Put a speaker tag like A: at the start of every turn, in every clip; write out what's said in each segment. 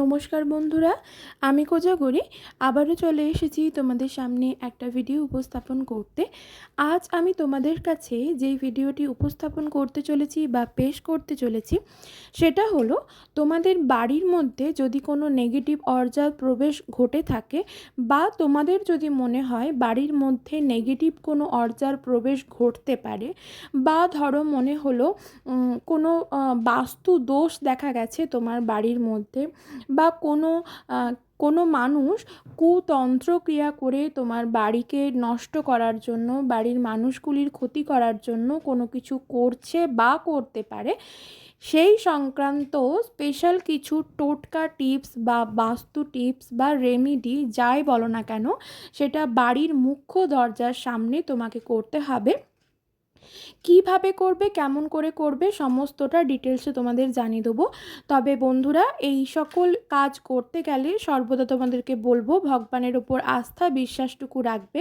A: নমস্কার বন্ধুরা, আমি কোজাগরি। আবারও চলে এসেছি তোমাদের সামনে একটা ভিডিও উপস্থাপন করতে। আজ আমি তোমাদের কাছে যেই ভিডিওটি উপস্থাপন করতে চলেছি বা পেশ করতে চলেছি, সেটা হলো তোমাদের বাড়ির মধ্যে যদি কোনো নেগেটিভ অর্জার প্রবেশ ঘটে থাকে বা তোমাদের যদি মনে হয় বাড়ির মধ্যে নেগেটিভ কোনো অর্জার প্রবেশ ঘটতে পারে বা ধরো মনে হলো কোনো বাস্তু দোষ দেখা গেছে তোমার বাড়ির মধ্যে বা কোনো কোনো মানুষ কুতন্ত্র ক্রিয়া করে তোমার বাড়িকে নষ্ট করার জন্য, বাড়ির মানুষগুলির ক্ষতি করার জন্য কোনো কিছু করছে বা করতে পারে, সেই সংক্রান্ত স্পেশাল কিছু টোটকা টিপস বা বাস্তু টিপস বা রেমিডি যাই বলো না কেন, সেটা বাড়ির মুখ্য দরজার সামনে তোমাকে করতে হবে। কীভাবে করবে, কেমন করে করবে, সমস্তটা ডিটেলসে তোমাদের জানিয়ে দেবো। তবে বন্ধুরা, এই সকল কাজ করতে গেলে সর্বদা তোমাদেরকে বলব, ভগবানের ওপর আস্থা, বিশ্বাসটুকু রাখবে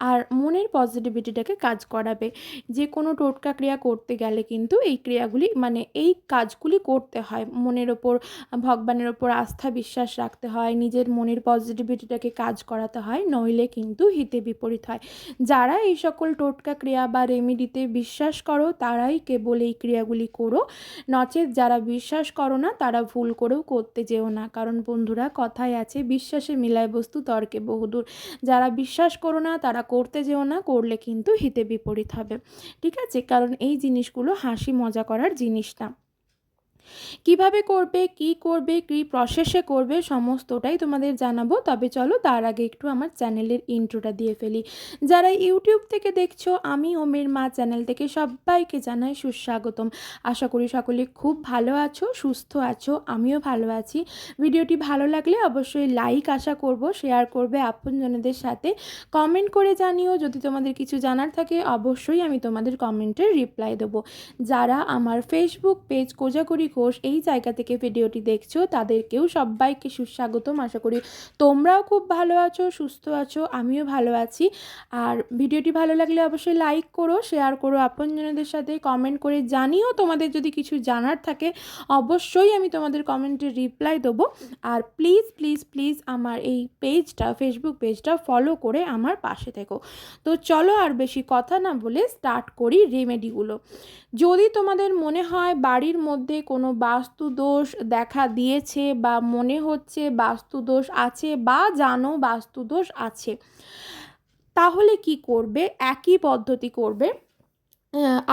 A: আর মনের পজিটিভিটিটাকে কাজ করাবে। যে কোনো টোটকা ক্রিয়া করতে গেলে কিন্তু এই ক্রিয়াগুলি মানে এই কাজগুলি করতে হয়। মনের ওপর ভগবানের ওপর আস্থা, বিশ্বাস রাখতে হয়, নিজের মনের পজিটিভিটিটাকে কাজ করাতে হয়, নইলে কিন্তু হিতে বিপরীত হয়। যারা এই সকল টোটকা ক্রিয়া বা রেমিডিতে বিশ্বাস করো, তারাই কেবল এই ক্রিয়াগুলি করো। নচেত যারা বিশ্বাস করো না, তারা ভুল করেও করতে যেও না। কারণ বন্ধুরা, কথায় আছে, বিশ্বাসে মিলায় বস্তু, তর্কে বহুদূর। যারা বিশ্বাস করো না, তারা করতে যেও না, করলে কিন্তু হিতে বিপরীত হবে। ঠিক আছে? কারণ এই জিনিসগুলো হাসি মজা করার জিনিস না। কীভাবে করবে, কি করবে, কী প্রসেসে করবে, সমস্তটাই তোমাদের জানাব। তবে চলো তার আগে একটু আমার চ্যানেলের ইন্ট্রোটা দিয়ে ফেলি। যারা ইউটিউব থেকে দেখছ, আমি ওমের মা চ্যানেল থেকে সবাইকে জানাই সুস্বাগতম। আশা করি সকলে খুব ভালো আছো, সুস্থ আছো, আমিও ভালো আছি। ভিডিওটি ভালো লাগলে অবশ্যই লাইক আশা করব, শেয়ার করবে আপনজনদের সাথে। কমেন্ট করে জানিও, যদি তোমাদের কিছু জানার থাকে, অবশ্যই আমি তোমাদের কমেন্টের রিপ্লাই দেবো। যারা আমার ফেসবুক পেজ কোজাগরি ঘোষ এই জায়গা থেকে ভিডিওটি দেখছ, তাদেরকেও সবাইকে সুস্বাগতম, আশা করি তোমরাও খুব ভালো আছো, সুস্থ আছো, আমিও ভালো আছি। আর ভিডিওটি ভালো লাগলে অবশ্যই লাইক করো, শেয়ার করো, আপনজনদের সাথে কমেন্ট করে জানিও তোমাদের যদি কিছু জানার থাকে, অবশ্যই আমি তোমাদের কমেন্টে রিপ্লাই দেবো। আর প্লিজ প্লিজ প্লিজ আমার এই পেজটা ফেসবুক পেজটা ফলো করে আমার পাশে থেকো। তো চলো আর বেশি কথা না বলে স্টার্ট করি রেমেডিগুলো যদি তোমাদের মনে হয় বাড়ির মধ্যে কোনো বাস্তু দোষ দেখা দিয়েছে বা মনে হচ্ছে বাস্তু দোষ আছে বা জানো বাস্তু দোষ আছে। তাহলে কি করবে? একই পদ্ধতি করবে।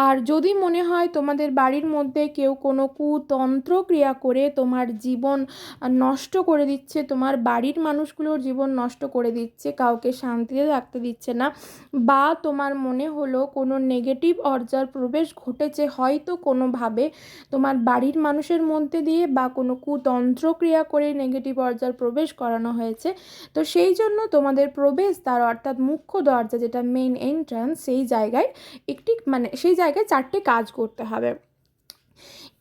A: আর যদি মনে হয় তোমাদের বাড়ির মধ্যে কেউ কোনো কুতন্ত্র ক্রিয়া করে তোমার জীবন নষ্ট করে দিচ্ছে, তোমার বাড়ির মানুষগুলোর জীবন নষ্ট করে দিচ্ছে, কাউকে শান্তিতে রাখতে দিচ্ছে না, বা তোমার মনে হলো কোনো নেগেটিভ অর্জার প্রবেশ ঘটেছে, হয়তো কোনোভাবে তোমার বাড়ির মানুষের মধ্যে দিয়ে বা কোনো কুতন্ত্র ক্রিয়া করে নেগেটিভ অর্জার প্রবেশ করানো হয়েছে, তো সেই জন্য তোমাদের প্রবেশ দ্বার অর্থাৎ মুখ্য দরজা যেটা মেইন এন্ট্রান্স সেই জায়গায় একটি মানে সেই জায়গায় চারটে কাজ করতে হবে।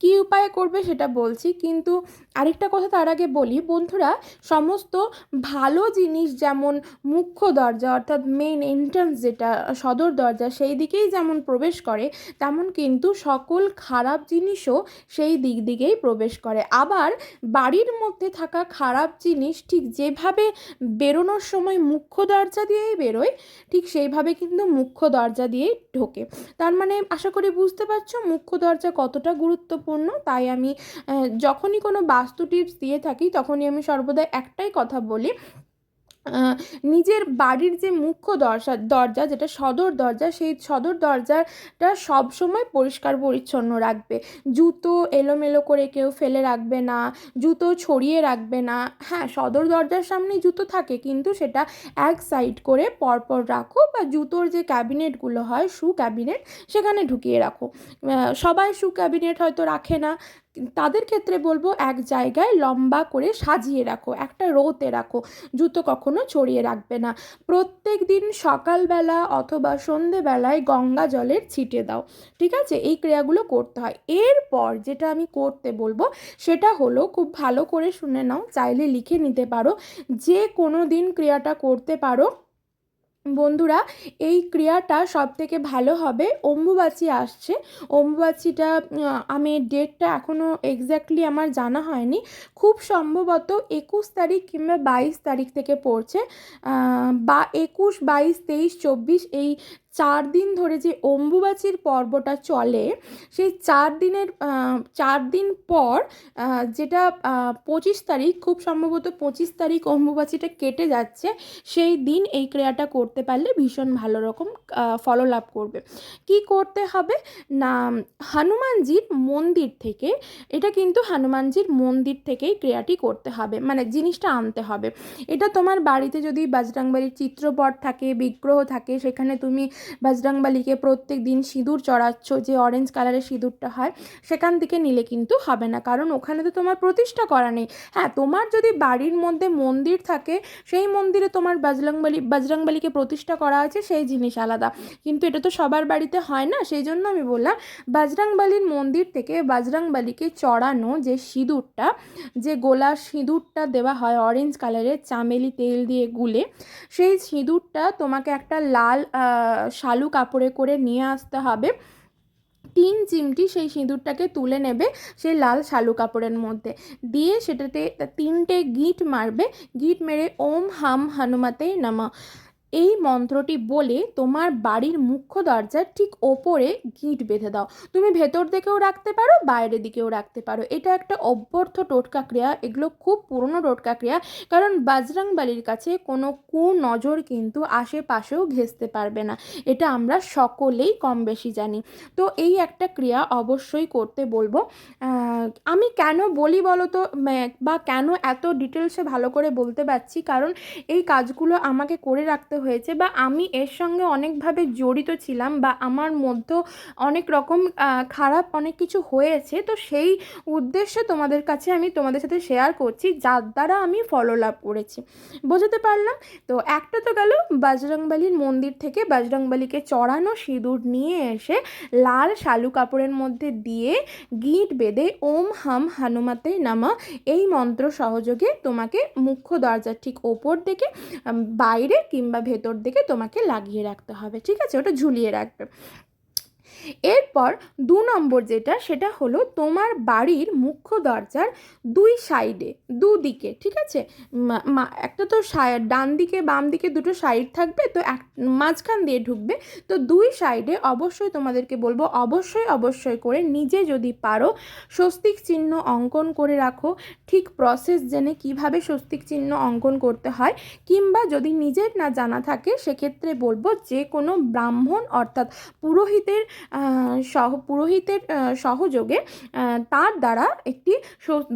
A: কী উপায়ে করবে সেটা বলছি। কিন্তু আরেকটা কথা তার আগে বলি, বন্ধুরা, সমস্ত ভালো জিনিস যেমন মুখ্য দরজা, অর্থাৎ মেইন এন্ট্রান্স যেটা, সদর দরজা, সেই দিকেই যেমন প্রবেশ করে, তেমন কিন্তু সকল খারাপ জিনিসও সেই দিক দিকেই প্রবেশ করে। আবার বাড়ির মধ্যে থাকা খারাপ জিনিস ঠিক যেভাবে বেরোনোর সময় মুখ্য দরজা দিয়েই বেরোয়, ঠিক সেইভাবে কিন্তু মুখ্য দরজা দিয়েই ঢোকে। তার মানে আশা করি বুঝতে পারছ মুখ্য দরজা কতটা গুরুত্বপূর্ণ তাই আমি যখনই কোনো বাস্তু টিপস দিয়ে থাকি তখনই আমি সর্বদা একটাই কথা বলি নিজের বাড়ির যে মুখ্য দরজা দরজা যেটা সদর দরজা, সেই সদর দরজাটা সবসময় পরিষ্কার পরিচ্ছন্ন রাখবে। জুতো এলোমেলো করে কেউ ফেলে রাখবে না, জুতো ছড়িয়ে রাখবে না। হ্যাঁ সদর দরজার সামনেই জুতো থাকে, কিন্তু সেটা এক সাইড করে পরপর রাখো বা জুতোর যে ক্যাবিনেটগুলো হয়, শু ক্যাবিনেট, সেখানে ঢুকিয়ে রাখো। সবাই শু ক্যাবিনেট হয়তো রাখে না তাদের ক্ষেত্রে বলব এক জায়গায় লম্বা করে সাজিয়ে রাখো, একটা রোতে রাখো, জুতো কখনো ছড়িয়ে রাখবে না। প্রত্যেক দিন সকালবেলা অথবা সন্ধেবেলায় গঙ্গা জলের ছিটে দাও, ঠিক আছে? এই ক্রিয়াগুলো করতে হয়। এরপর যেটা আমি করতে বলব, সেটা হলো খুব ভালো করে শুনে নাও, চাইলে লিখে নিতে পারো। যে কোনো দিন ক্রিয়াটা করতে পারো বন্ধুরা, এই ক্রিয়াটা সব থেকে ভালো হবে। অম্বুবাচী আসছে। অম্বুবাচীটা আমি ডেটটা এখনও এক্স্যাক্টলি আমার জানা হয়নি। খুব সম্ভবত একুশ তারিখ কিংবা বাইশ তারিখ থেকে পড়ছে। বা একুশ, বাইশ, তেইশ, চব্বিশ এই চার দিন ধরে যে অম্বুবাচীর পর্বটা চলে, সেই চার দিনের চার দিন পর যেটা পঁচিশ তারিখ, খুব সম্ভবত পঁচিশ তারিখ অম্বুবাচীটা কেটে যাচ্ছে, সেই দিন এই ক্রিয়াটা করতে পারলে ভীষণ ভালো রকম ফললাভ করবে। কি করতে হবে? না, হনুমানজির মন্দির থেকে, এটা কিন্তু হনুমানজির মন্দির থেকেই ক্রিয়াটি করতে হবে মানে জিনিসটা আনতে হবে। এটা তোমার বাড়িতে যদি বাজরাংবালির চিত্রপট থাকে, বিগ্রহ থাকে, সেখানে তুমি বাজরাংবালিকে প্রত্যেক দিন সিঁদুর চড়াচ্ছ যে অরেঞ্জ কালারের সিঁদুরটা হয়, সেখান থেকে নিলে কিন্তু হবে না। কারণ ওখানে তো তোমার প্রতিষ্ঠা করা নেই। হ্যাঁ তোমার যদি বাড়ির মধ্যে মন্দির থাকে, সেই মন্দিরে তোমার বাজরাংবালি বাজরাংবালিকে প্রতিষ্ঠা করা আছে, সেই জিনিস আলাদা। কিন্তু এটা তো সবার বাড়িতে হয় না সেই জন্য আমি বললাম বাজরাংবালির মন্দির থেকে বাজরাংবালিকে চড়ানো যে সিঁদুরটা, যে গোলা সিঁদুরটা দেওয়া হয় অরেঞ্জ কালারের চামেলি তেল দিয়ে গুলে, সেই সিঁদুরটা তোমাকে একটা লাল শালু কাপড়ে করে নিয়ে আসতে হবে। তিন চিমটি সেই সিঁদুরটাকে তুলে নেবে সেই লাল শালু কাপড়ের মধ্যে। দিয়ে সেটাতে তিনটে গিট মারবে। গিট মেরে ওম হাম হনুমাতে নামা। এই মন্ত্রটি বলে তোমার বাড়ির মুখ্য দরজার ঠিক ওপরে গিঁট বেঁধে দাও। তুমি ভেতর দিকেও রাখতে পারো, বাইরের দিকেও রাখতে পারো। এটা একটা অভ্যর্থ টোটকা ক্রিয়া। এগুলো খুব পুরনো টোটকা ক্রিয়া। কারণ বাজরাং বালির কাছে কোনো কু নজর কিন্তু আশেপাশেও ঘেঁচতে পারবে না। এটা আমরা সকলেই কম বেশি জানি। তো এই একটা ক্রিয়া অবশ্যই করতে বলব। আমি কেন বলি বলো তো বা কেন এত ডিটেলসে ভালো করে বলতে পারছি? কারণ এই কাজগুলো আমাকে করে রাখতে হয়েছে বা আমি এর সঙ্গে অনেকভাবে জড়িত ছিলাম বা আমার মধ্যেও অনেক রকম খারাপ অনেক কিছু হয়েছে, তো সেই উদ্দেশ্যে তোমাদের কাছে আমি তোমাদের সাথে শেয়ার করছি, যার দ্বারা আমি ফলো লাভ করেছি। বোঝাতে পারলাম? তো একটা তো গেল বাজরংবালির মন্দির থেকে বাজরংবালিকে চড়ানো সিঁদুর নিয়ে এসে লাল শালু কাপড়ের মধ্যে দিয়ে গিঁট বেঁধে ওম হাম হানুমাতে নামা এই মন্ত্র সহযোগে তোমাকে মুখ্য দরজার ঠিক ওপর দিকে বাইরে কিংবা ভেতর দিকে তোমাকে লাগিয়ে রাখতে হবে ঠিক আছে? ওটা ঝুলিয়ে রাখবে। এরপর দু নম্বর যেটা, সেটা হলো তোমার বাড়ির মুখ্য দরজার দুই সাইডে দুদিকে ঠিক আছে? একটা তো ডান দিকে, বাম দিকে দুটো সাইড থাকবে, তো এক, মাঝখান দিয়ে ঢুকবে, তো দুই সাইডে অবশ্যই তোমাদেরকে বলব, অবশ্যই অবশ্যই করে নিজে যদি পারো স্বস্তিক চিহ্ন অঙ্কন করে রাখো। ঠিক প্রসেস জেনে কীভাবে স্বস্তিক চিহ্ন অঙ্কন করতে হয়, কিংবা যদি নিজের না জানা থাকে, সেক্ষেত্রে বলব যে কোনো ব্রাহ্মণ, অর্থাৎ পুরোহিতের সহ, পুরোহিতের সহযোগে তার দ্বারা একটি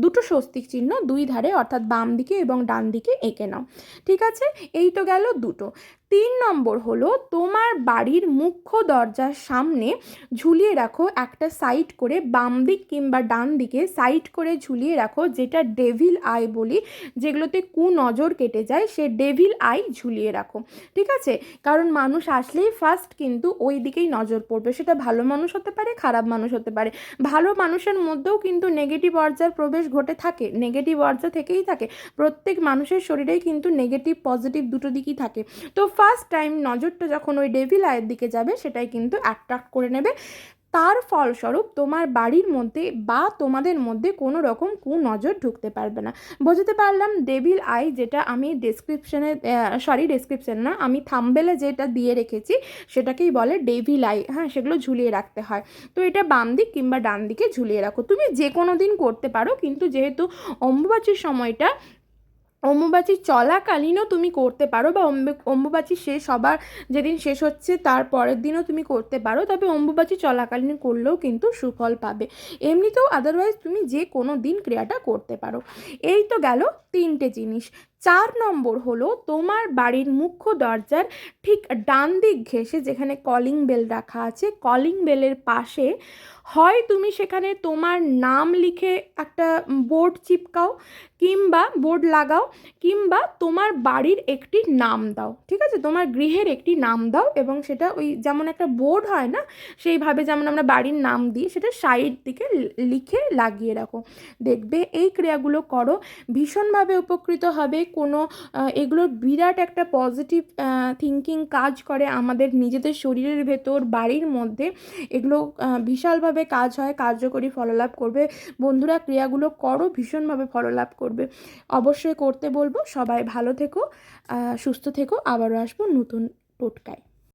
A: দুটো স্বস্তিক চিহ্ন দুই ধারে, অর্থাৎ বাম দিকে এবং ডান দিকে এঁকে নাও। ঠিক আছে? এই তো গেল দুটো। তিন নম্বর হলো, তোমার বাড়ির মুখ্য দরজার সামনে ঝুলিয়ে রাখো একটা সাইড করে, বাম দিক কিংবা ডান দিকে সাইড করে ঝুলিয়ে রাখো যেটা ডেভিল আই বলি, যেগুলোতে কু নজর কেটে যায় সে ডেভিল আই ঝুলিয়ে রাখো। ঠিক আছে? কারণ মানুষ আসলেই ফার্স্ট কিন্তু ওই দিকেই নজর পড়বে। সেটা ভালো মানুষ হতে পারে, খারাপ মানুষ হতে পারে। ভালো মানুষের মধ্যেও কিন্তু নেগেটিভ অর্জার প্রবেশ ঘটে থাকে নেগেটিভ অর্জা থেকেই থাকে। প্রত্যেক মানুষের শরীরেই কিন্তু নেগেটিভ পজিটিভ দুটো দিকই থাকে। তো ফার্স্ট টাইম নজরটা যখন ওই ডেভিল আয়ের দিকে যাবে, সেটাই কিন্তু অ্যাট্রাক্ট করে নেবে। তার ফলস্বরূপ তোমার বাড়ির মধ্যে বা তোমাদের মধ্যে কোনো রকম কু নজর ঢুকতে পারবে না। বোঝাতে পারলাম ডেভিল আই যেটা আমি ডেসক্রিপশনে সরি ডেসক্রিপশন না, আমি থাম্বেলে যেটা দিয়ে রেখেছি, সেটাকেই বলে ডেভিল আই হ্যাঁ সেগুলো ঝুলিয়ে রাখতে হয়। তো এটা বাম দিক কিংবা ডান দিকে ঝুলিয়ে রাখো। তুমি যে কোনো দিন করতে পারো, কিন্তু যেহেতু অম্বুবাচীর সময়টা অম্বুবাচী চলাকালীনও তুমি করতে পারো বা অম্বুবাচি শেষ হবার যেদিন শেষ হচ্ছে তার পরের দিনও তুমি করতে পারো, তবে অম্বুবাচী চলাকালীন করলেও কিন্তু সুফল পাবে। এমনিতেও আদারওয়াইজ তুমি যে কোনো দিন ক্রিয়াটা করতে পারো। এই তো গেল তিনটে জিনিস। চার নম্বর হলো তোমার বাড়ির মুখ্য দরজার ঠিক ডান দিক ঘেঁষে যেখানে কলিং বেল রাখা আছে কলিং বেলের পাশে হয় তুমি সেখানে তোমার নাম লিখে একটা বোর্ড চিপকাও কিংবা বোর্ড লাগাও কিংবা তোমার বাড়ির একটি নাম দাও, ঠিক আছে? তোমার গৃহের একটি নাম দাও এবং সেটা ওই যেমন একটা বোর্ড হয় না, সেইভাবে যেমন আমরা বাড়ির নাম দিই, সেটা সাইড দিকে লিখে লাগিয়ে রাখো। দেখবে এই ক্রিয়াগুলো করো, ভীষণভাবে উপকৃত হবে কোনো এগুলোর বিরাট একটা পজিটিভ থিঙ্কিং কাজ করে আমাদের নিজেদের শরীরের ভেতর, বাড়ির মধ্যে। এগুলো বিশালভাবে কাজ হয়, কার্যকরী ফললাভ করবে। বন্ধুরা, ক্রিয়াগুলো করো, ভীষণভাবে ফললাভ করবে। অবশ্যই করতে বলব। সবাই ভালো থেকো সুস্থ থেকো। আবারও আসব নতুন টোটকায়।